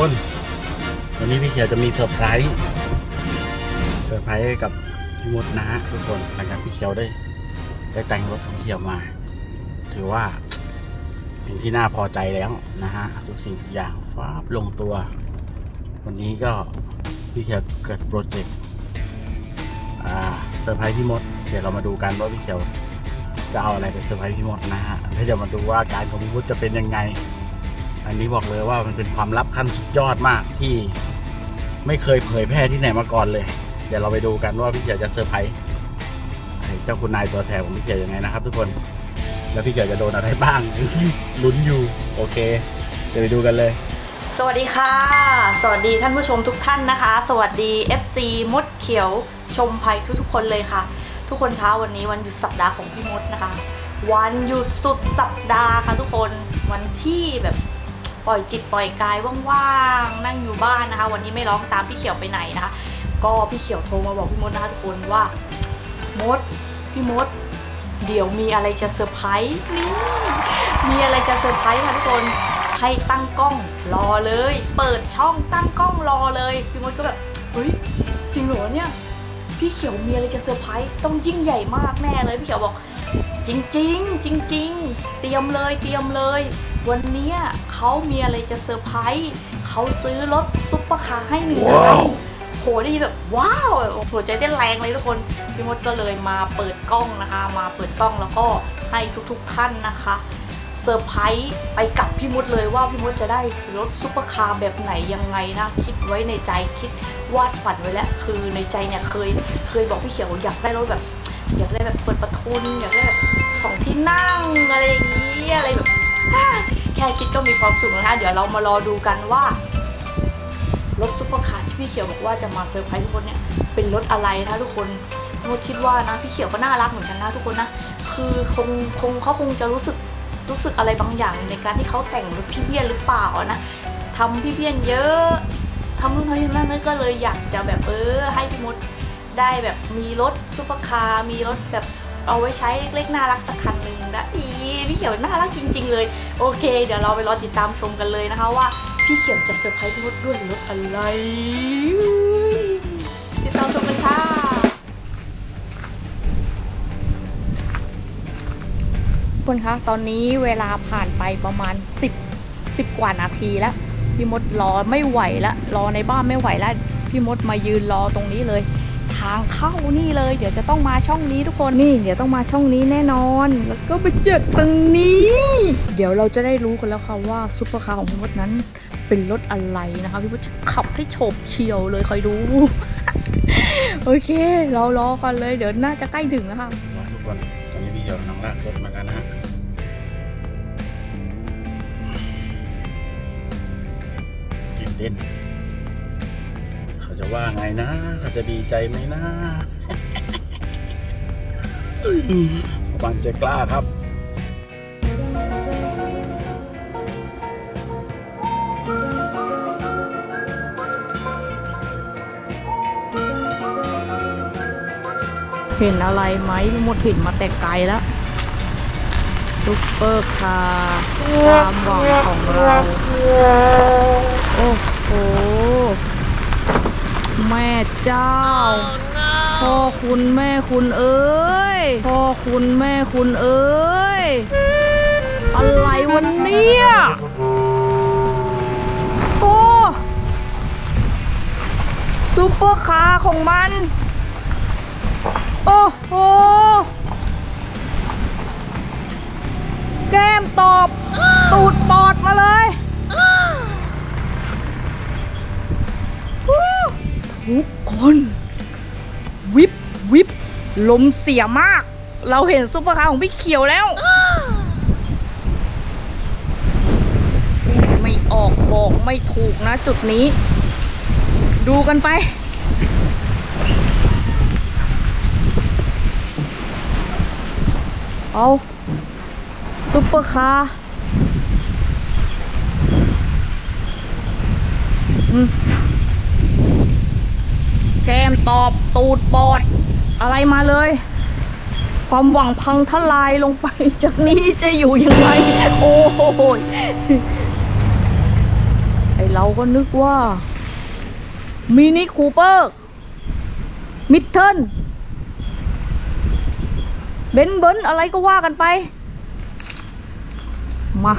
คนวันนี้พี่เขียวจะมีเซอร์ไพรส์เซอร์ไพรส์กับพี่มดนะฮะทุกคนหลังจากพี่เขียวได้ได้แต่งรถของเขียวมา ถือว่าเป็นที่น่าพอใจแล้วนะฮะทุกสิ่งทุกอย่างฟ้าบลงตัว วันนี้ก็พี่เขียวเกิดโปรเจกต์เซอร์ไพรส์พี่มดเดี๋ยวเรามาดูกันว่าพี่เขียวจะเอาอะไรไปเซอร์ไพรส์พี่มดนะฮะแล้วเดี๋ยวมาดูว่าการของพี่มดจะเป็นยังไง อันนี้บอกเลยว่ามันเป็นความลับขั้นสุดยอดมากที่ไม่เคยเผยแพร่ที่ไหนมาก่อนเลย เดี๋ยวเราไปดูกันว่าพี่เขียวจะเซอร์ไพรส์เจ้าคุณนายตัวแสบของพี่เขียวยังไงนะครับ ทุกคน แล้วพี่เขียวจะโดนอะไรบ้างลุ้นอยู่โอเค เดี๋ยวไปดูกันเลย สวัสดีค่ะ สวัสดีท่านผู้ชมทุกท่านนะคะ สวัสดี FC มดเขียวชมภัยทุกๆคนเลยค่ะ ทุกคนคะวันนี้วันหยุดสัปดาห์ของพี่มดนะคะ วันหยุดสุดสัปดาห์ค่ะทุกคนวันที่แบบ ปล่อยจิตปล่อยกายว่างๆนั่งอยู่บ้านนะคะ วันนี้ไม่ร้องตามพี่เขียวไปไหนนะคะ ก็พี่เขียวโทรมาบอกพี่มดนะคะทุกคนว่ามดพี่มด เดี๋ยวมีอะไรจะเซอร์ไพรส์นี่มีอะไรจะเซอร์ไพรส์ค่ะทุกคนให้ตั้งกล้องรอเลย เปิดช่องตั้งกล้องรอเลยพี่มดก็แบบเฮ้ยจริงเหรอเนี่ยพี่เขียวมีอะไรจะเซอร์ไพรส์ต้องยิ่งใหญ่มากแน่เลยพี่เขียวบอก จริงๆจริง ๆ เตรียมเลยเตรียมเลย วันเนี้ยเขามีอะไรจะเซอร์ไพรส์เขาซื้อรถซุปเปอร์คาร์ให้หนึ่งคัว้านวโหได้ยินแบบว้าวแบบหัวใจเต้นแรงเลยทุกคนพี่มดก็เลยมาเปิดกล้องนะคะ มาเปิดกล้องแล้วก็ให้ทุกๆท่านนะคะเซอร์ไพรส์ไปกับพี่มดเลยว่าพี่มดจะได้รถซุปเปอร์คาร์แบบไหนยังไงนะ คิดไว้ในใจคิดวาดฝันไว้แล้ว คือในใจเนี่ยเคยเคยบอกพี่เขียวอยากได้รถแบบ อยากได้แบบเปิดประทุนอยากได้แบบสองที่นั่งอะไรอย่างนี้อะไรแบบ แค่คิดก็มีความสุขแล้วนะคะเดี๋ยวเรามารอดูกันว่ารถซุปเปอร์คาร์ที่พี่เขียวบอกว่าจะมาเซอร์ไพรส์ทุกคนเนี่ยเป็นรถอะไรนะทุกคนมดคิดว่านะพี่เขียวก็น่ารักเหมือนกันนะทุกคนนะคือคงคงเขาคงจะรู้สึกรู้สึกอะไรบางอย่างในการที่เขาแต่งรถพี่เบี้ยนหรือเปล่านะทำพี่เบี้ยนเยอะทำนู่นทำนี่นั่นก็เลยอยากจะแบบเออให้พี่มดได้แบบมีรถซุปเปอร์คาร์มีรถแบบ เอาไว้ใช้เล็กๆน่ารักสักคันหนึ่งนะอีพี่เขียวน่ารักจริง ๆ เลย โอเค เดี๋ยวเราไปรอติดตามชมกันเลยนะคะว่าพี่เขียวจะเซอร์ไพรส์พี่มดด้วยรถอะไร ติดตามชมกันค่ะคุณคะตอนนี้เวลาผ่านไปประมาณ 10 10 กว่านาทีแล้ว พี่มดรอไม่ไหวแล้วรอในบ้านไม่ไหวแล้ว พี่มดมายืนรอตรงนี้เลยางเข้านี่เลย เดี๋ยวจะต้องมาช่องนี้ทุกคนนี่ เดี๋ยวต้องมาช่องนี้แน่นอน แล้วก็ไปเจอตรงนี้ เดี๋ยวเราจะได้รู้กันแล้วค่ะว่าซุปเปอร์คาร์ของพี่มดนั้นเป็นรถอะไรนะคะพี่มดจะขับให้โฉบเฉียวเลยคอยดู โอเค เรารอกันเลยเดี๋ยวน่าจะใกล้ถึงแล้วค่ะทุกคนตอนนี้พี่เขียวกำลังลากรถมากันนะฮะตื่นเต้น เขาจะว่าไงนะเขาจะดีใจไหมนะบังใจกล้าครับเห็นอะไรไหมพี่มดเห็นมาแต่ไกลแล้วซุปเปอร์คาร์ความหวังของเรา โอ้โห แม่เจ้า พ่อคุณแม่คุณเอ้ย พ่อคุณแม่คุณเอ้ย อะไรวันนี้โอ้ซุปเปอร์คาร์ของมัน โอ้โห แก้มตอบ ตูดปอดมาเลย ทุกคน วิบวิบลมเสียมาก เราเห็นซุปเปอร์คาร์ของพี่เขียวแล้วไม่ออกบอกไม่ถูกนะจุดนี้ ดูกันไปเอาซุปเปอร์คาร์อืม แก้มตอบตูดปอด อะไรมาเลย ความหวังพังทลายลงไป จากนี้จะอยู่ยังไง โอ้โหไอเราก็นึกว่ามินิคูเปอร์ มิดเทิลเบนเบนอะไรก็ว่ากันไป มา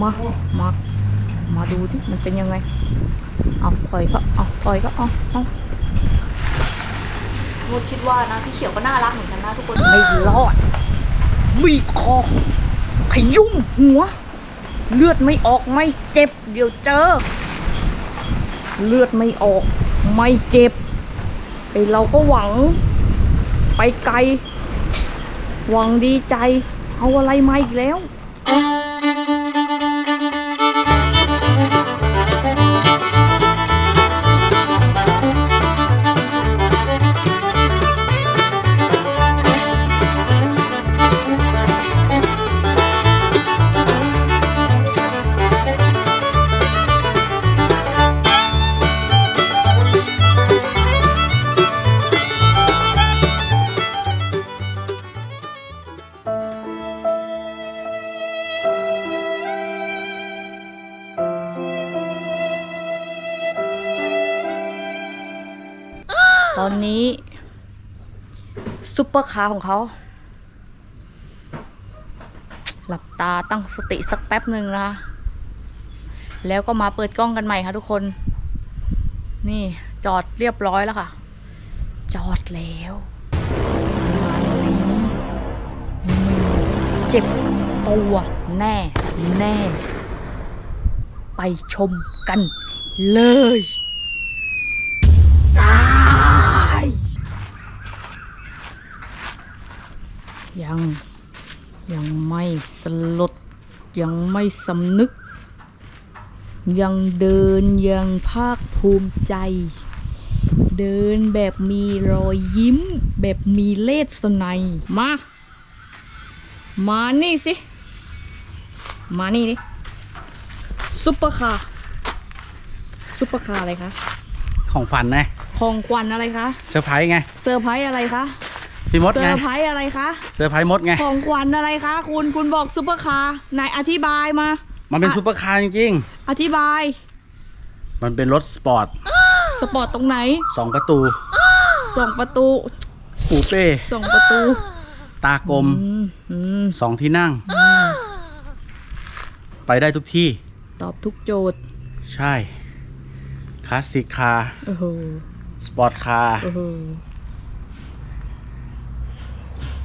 มา มา มาดูที่มันเป็นยังไง เอาถอยก็เอาถอยก็เอาเอา พูดคิดว่านะพี่เขียวก็น่ารักเหมือนกันนะทุกคนไม่รอดบีบคอขยุ่มหัว เลือดไม่ออกไม่เจ็บ เดี๋ยวเจอ เลือดไม่ออกไม่เจ็บไอเราก็หวัง ไปไกล หวังดีใจ เอาอะไรมาอีกแล้ว ตอนนี้ซุปเปอร์คาร์ของเขา หลับตาตั้งสติสักแป๊บหนึ่งนะคะ แล้วก็มาเปิดกล้องกันใหม่ค่ะทุกคน นี่จอดเรียบร้อยแล้วค่ะ จอดแล้วงานนี้เจ็บตัวแน่แน่ ไปชมกันเลย ยังยังไม่สลด ยังไม่สำนึก ยังเดินยังภาคภูมิใจ เดินแบบมีรอยยิ้ม แบบมีเลสไนยมา มานี่สิ มานี่ดิซุปเปอร์คาร์ซุปเปอร์คาร์อะไรคะ ของฝันนะ ของขวัญอะไรคะ เซอร์ไพรส์ไง เซอร์ไพรส์อะไรคะ พี่มดเซอไงร์ไพรส์อะไรคะ เซอร์ไพรส์มดไง ของขวัญอะไรคะ คุณคุณบอกซุปเปอร์คาร์ไหนอธิบายมา มันเป็นอะซูเปอร์คาร์จริงอธิบายๆมันเป็นรถสปอร์ตสปอร์ตตรงไหนสองประตูสองประตูคูเป้สองประตูตากลมอืมอืมสองที่นั่ง ไปได้ทุกที่ ตอบทุกโจทย์ใช่ คลาสสิกคาร์โอ้โหสปอร์ตคาร์โอ้โห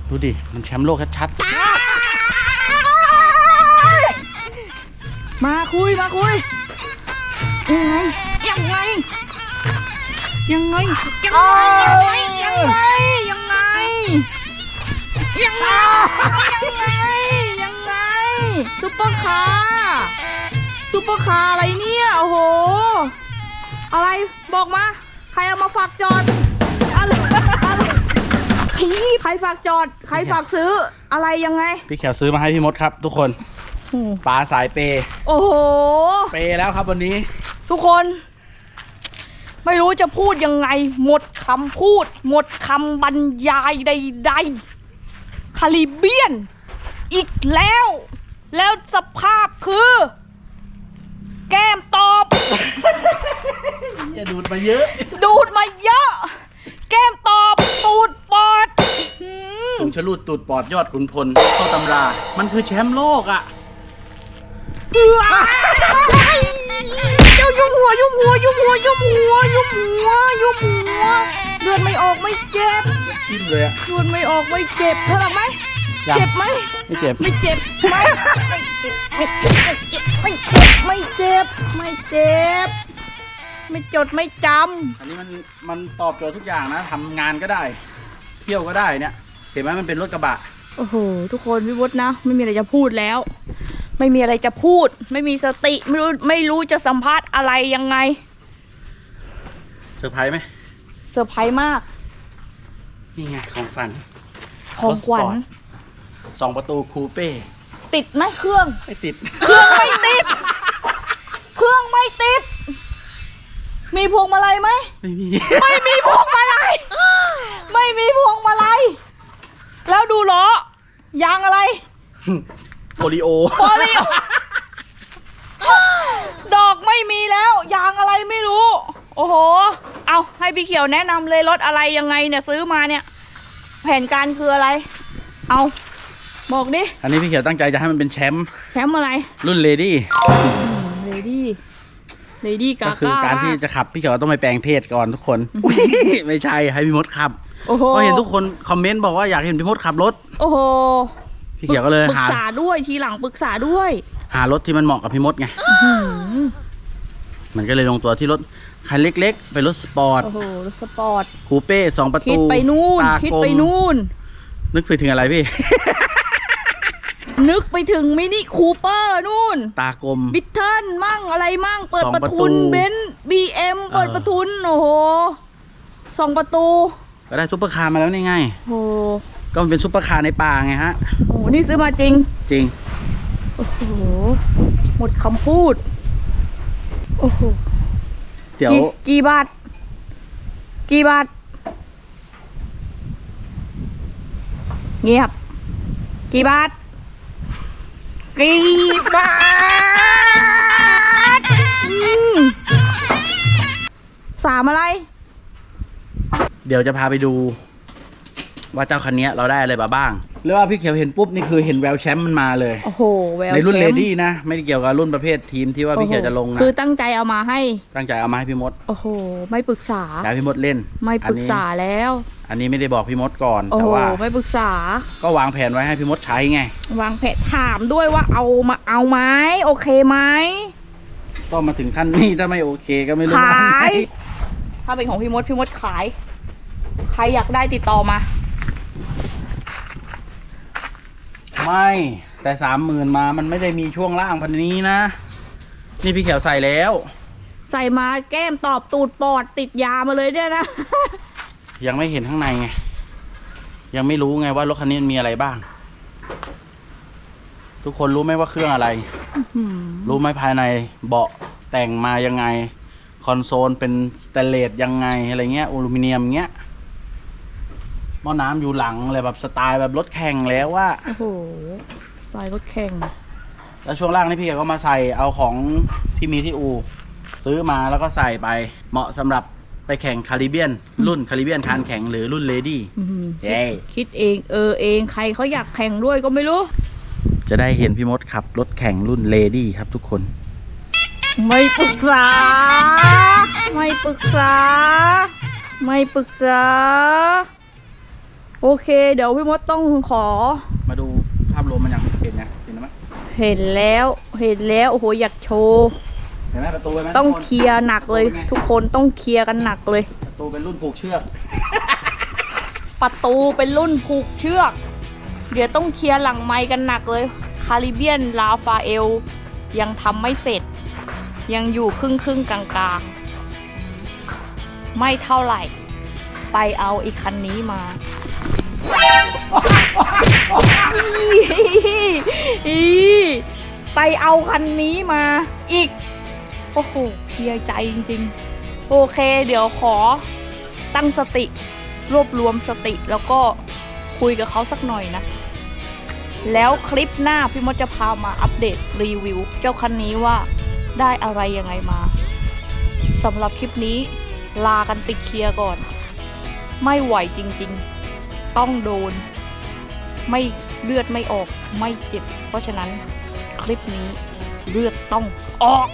ดูดิ มันแชมป์โลกชัดๆ มาคุยมาคุย ยังไง ยังไง ยังไง ยังไง ยังไง ยังไง ยังไง ยังไง ยังไง ซุปเปอร์คาร์ซุปเปอร์คาร์อะไรเนี่ย โอ้โห อะไร บอกมา ใครเอามาฝากจอด ทีใครฝากจอด ใครฝากซื้ออะไรยังไงๆพี่เขียวซื้อมาให้พี่มดครับ ทุกคนปลาสายเปย์โอ้โห เปย์แล้วครับวันนี้ ทุกคน ไม่รู้จะพูดยังไง หมดคำพูด หมดคำบรรยายใดๆคาริเบียน อีกแล้ว แล้วสภาพคือ แก้มตอบอย่าดูดมาเยอะ ดูดมาเยอะ แก้มตอบตูดปอดหืม สูงชะลูดตูดปอดยอดขุนพลเข้าตำรา มันคือแชมป์โลกอะเจ้ายุ่มหัวยุ่มหัวยุ่มหัวยุ่มหัวยุ่มหัวยุ่มหัวเลือดไม่ออกไม่เจ็บจิ้มเลยอะเลือดไม่ออกไม่เจ็บเท่าไหร่ไหมยังเจ็บไหมไม่เจ็บไม่เจ็บไหมไม่เจ็บไม่เจ็บไม่เจ็บไม่เจ็บไม่เจ็บ ไม่จดไม่จอันนี้มันมันตอบโจทย์ทุกอย่างนะทำงานก็ได้ เที่ยวก็ได้เนี่ย เห็นไหมมันเป็นรถกระบะำโอ้โหทุกคนพี่วดนะ ไม่มีอะไรจะพูดแล้ว ไม่มีอะไรจะพูด ไม่มีสติไม่รู้ไม่รู้จะสัมภาษณ์อะไรยังไงเซอร์ไพรส์ไหมเซอร์ไพรส์มาก นี่ไงของฝันของขวัญรถสปอร์ตสองประตูคูเป้ติดไหมเครื่อง ไม่ติด เครื่องไม่ติด เครื่องไม่ติด มีพวงมาลัยไหม ไม่มี ไม่มีพวงมาลัย ไม่มีพวงมาลัย แล้วดูล้อยางอะไร โปลิโอ โปลิโอ ดอกไม่มีแล้ว ยางอะไรไม่รู้ โอ้โห เอาให้พี่เขียวแนะนำเลยรถอะไรยังไงเนี่ยซื้อมาเนี่ย แผนการคืออะไร เอาบอกดิ อันนี้พี่เขียวตั้งใจจะให้มันเป็นแชมป์แชมป์อะไร รุ่นเลดี้ เลดี้เลดี้กาก็คือการที่จะขับพี่เขียวต้องไปแปลงเพศก่อนทุกคนอุ๊ยไม่ใช่ให้พี่มดขับ โอ้โหก็เห็นทุกคนคอมเมนต์บอกว่าอยากเห็นพี่มดขับรถ โอ้โหพี่เขียวก็เลยปรึหากษาด้วยทีหลังปรึกษาด้วย หารถที่มันเหมาะกับพี่มดไงหืมมันก็เลยลงตัวที่รถคันเล็กๆเป็นรถสปอร์ตโอ้โหรถสปอร์ตคูเป้สองประคิดตูไปนู่นตาคิดกลมไปนู่น นึกไปถึงอะไรพี่ นึกไปถึงมินิคูเปอร์นู่น ตากลม บิทเทิลมั่งอะไรมั่ง เปิดสองประประตู ทุนเบนซ์บีเอ็มเปิดเออประทุน โอ้โหสองประตู ก็ได้ซุปเปอร์คาร์มาแล้วนี่ไงโอ้โหก็มันเป็นซุปเปอร์คาร์ในป่าไงฮะโอ้โหนี่ซื้อมาจริง จริง โอ้โห หมดคำพูด โอ้โหเดี๋ยวกี่กี่บาท กี่บาท เงียบ กี่บาท กี่บาทอืมสามอะไร เดี๋ยวจะพาไปดู ว่าเจ้าคันนี้เราได้อะไรมาบ้างเรียกว่าพี่เขียวเห็นปุ๊บนี่คือเห็นแววแชมป์มันมาเลย โอ้โหแววในรุ่นแชเลมป์ดี้นะ ไม่ได้เกี่ยวกับรุ่นประเภททีมที่ว่าพี่เขียวจะลงนะ คือตั้งใจเอามาให้ ตั้งใจเอามาให้พี่มดโอ้โห ไม่ปรึกษา อยากให้พี่มดเล่นไม่ปรึกษาอันนี้แล้ว อันนี้ไม่ได้บอกพี่มดก่อน โอ้แต่โห ว่าไม่ปรึกษา ก็วางแผนไว้ให้พี่มดใช้ไง วางแผนถามด้วยว่าเอามาเอาไหมโอเคไหม ก็มาถึงขั้นนี้ถ้าไม่โอเคก็ไม่รู้ขาว่ไงยถ้าเป็นของพี่มดพี่มดขาย ใครอยากได้ติดต่อมา ไม่แต่สามหมื่นมามันไม่ได้มีช่วงล่างพันนี้นะ นี่พี่เขียวใส่แล้ว ใส่มาแก้มตอบตูดปอดติดยามาเลยเนี่ยนะ ยังไม่เห็นข้างในไง ยังไม่รู้ไงว่ารถคันนี้มันมีอะไรบ้าง ทุกคนรู้ไหมว่าเครื่องอะไร รู้ไหมภายในเบาะแต่งมายังไง คอนโซลเป็นสเตนเลสยังไงอะไรเงี้ยอลูมิเนียมเงี้ย หม้อน้ำอยู่หลังอะไรแบบสไตล์แบบรถแข่งแล้วว่า โอ้โหใส่รถแข่ง แล้วช่วงล่างนี่พี่ก็มาใส่เอาของที่มีที่อู ซื้อมาแล้วก็ใส่ไปเหมาะสำหรับไปแข่งคาริเบียน รุ่นคาริเบียนคานแข่งหรือรุ่นเลดี้อื้อหือเย้คิดเองเออเองใครเขาอยากแข่งด้วยก็ไม่รู้ จะได้เห็นพี่มดขับรถแข่งรุ่นเลดี้ครับทุกคน ไม่ปรึกษา ไม่ปรึกษา ไม่ปรึกษา โอเค เดี๋ยวพี่มดต้องขอ มาดูภาพรวมมันยังเห็นนะเห็นไหมเห็นแล้วเห็นแล้วโอ้โหอยากโชว์เห็นไหมประตูเห็นไหมต้องทุกนเคลียร์หนักเลย ทุกคนต้องเคลียร์กันหนักเลย ประตูเป็นรุ่นผูกเชือก ประตูเป็นรุ่นผูกเชือก เดี๋ยวต้องเคลียร์หลังไม้กันหนักเลย คาริเบียนลาฟาเอล ยังทำไม่เสร็จ ยังอยู่ครึ่งครึ่งๆกลางกลางๆไม่เท่าไหร่ ไปเอาอีกคันนี้มา อีไปเอาคันนี้มาอีก โอ้โหเพียใจจริง ๆ โอเค เดี๋ยวขอตั้งสติ รวบรวมสติแล้วก็คุยกับเขาสักหน่อยนะ แล้วคลิปหน้าพี่มดจะพามาอัปเดตรีวิว เจ้าคันนี้ว่าได้อะไรยังไงมาสำหรับคลิปนี้ลากันไปเคลียร์ก่อน ไม่ไหวจริงๆ ต้องโดน ไม่เลือดไม่ออกไม่เจ็บ เพราะฉะนั้นคลิปนี้เลือดต้องออก